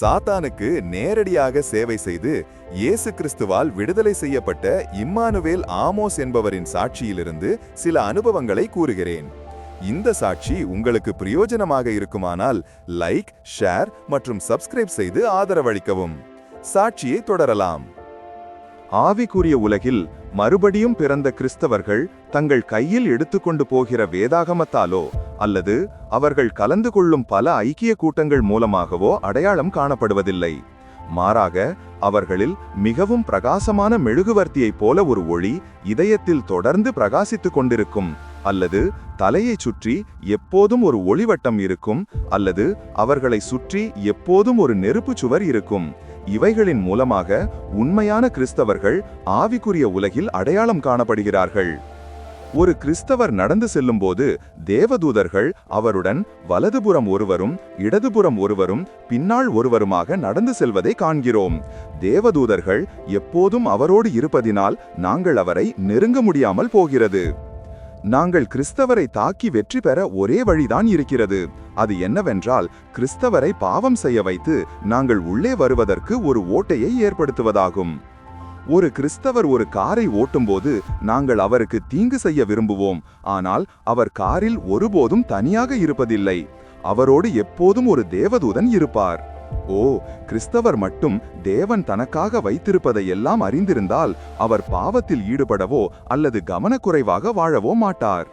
சாத்தானுக்கு நேரடியாக சேவை செய்து இயேசு கிறிஸ்துவால் விடுதலை செய்யப்பட்ட இம்மானுவேல் ஆமோஸ் என்பவரின் சாட்சியிலிருந்து சில அனுபவங்களை கூறுகிறேன். இந்த சாட்சி உங்களுக்கு பிரயோஜனமாக இருக்குமானால் லைக் ஷேர் மற்றும் சப்ஸ்கிரைப் செய்து ஆதரவளிக்கவும். சாட்சியை தொடரலாம். ஆவிக்குரிய உலகில் மறுபடியும் பிறந்த கிறிஸ்தவர்கள் தங்கள் கையில் எடுத்துக்கொண்டு போகிற வேதாகமத்தாலோ அல்லது அவர்கள் கலந்து கொள்ளும் பல ஐக்கிய கூட்டங்கள் மூலமாகவோ அடையாளம் காணப்படுவதில்லை. மாறாக அவர்களில் மிகவும் பிரகாசமான மெழுகுவர்த்தியைப் போல ஒரு ஒளி இதயத்தில் தொடர்ந்து பிரகாசித்துக் கொண்டிருக்கும் அல்லது தலையைச் சுற்றி எப்போதும் ஒரு ஒளிவட்டம் இருக்கும் அல்லது அவர்களை சுற்றி எப்போதும் ஒரு நெருப்புச் சுவர் இருக்கும். இவைகளின் மூலமாக உண்மையான கிறிஸ்தவர்கள் ஆவிக்குரிய உலகில் அடையாளம் காணப்படுகிறார்கள். ஒரு கிறிஸ்தவர் நடந்து செல்லும்போது தேவதூதர்கள் அவருடன் வலதுபுறம் ஒருவரும் இடதுபுறம் ஒருவரும் பின்னால் ஒருவருமாக நடந்து செல்வதை காண்கிறோம். தேவதூதர்கள் எப்போதும் அவரோடு இருப்பதினால் நாங்கள் அவரை நெருங்க முடியாமல் போகிறது. நாங்கள் கிறிஸ்தவரை தாக்கி வெற்றி பெற ஒரே வழிதான் இருக்கிறது. அது என்னவென்றால் கிறிஸ்தவரை பாவம் செய்ய வைத்து நாங்கள் உள்ளே வருவதற்கு ஒரு ஓட்டையை ஏற்படுத்துவதாகும். ஒரு கிறிஸ்தவர் ஒரு காரை ஓட்டும்போது நாங்கள் அவருக்கு தீங்கு செய்ய விரும்புவோம். ஆனால் அவர் காரில் ஒருபோதும் தனியாக இருப்பதில்லை. அவரோடு எப்போதும் ஒரு தேவதூதன் இருப்பார். ஓ கிறிஸ்தவர் மட்டும் தேவன் தனக்காக வைத்திருப்பதை எல்லாம் அறிந்திருந்தால் அவர் பாவத்தில் ஈடுபடவோ அல்லது கவனக்குறைவாக வாழவோ மாட்டார்.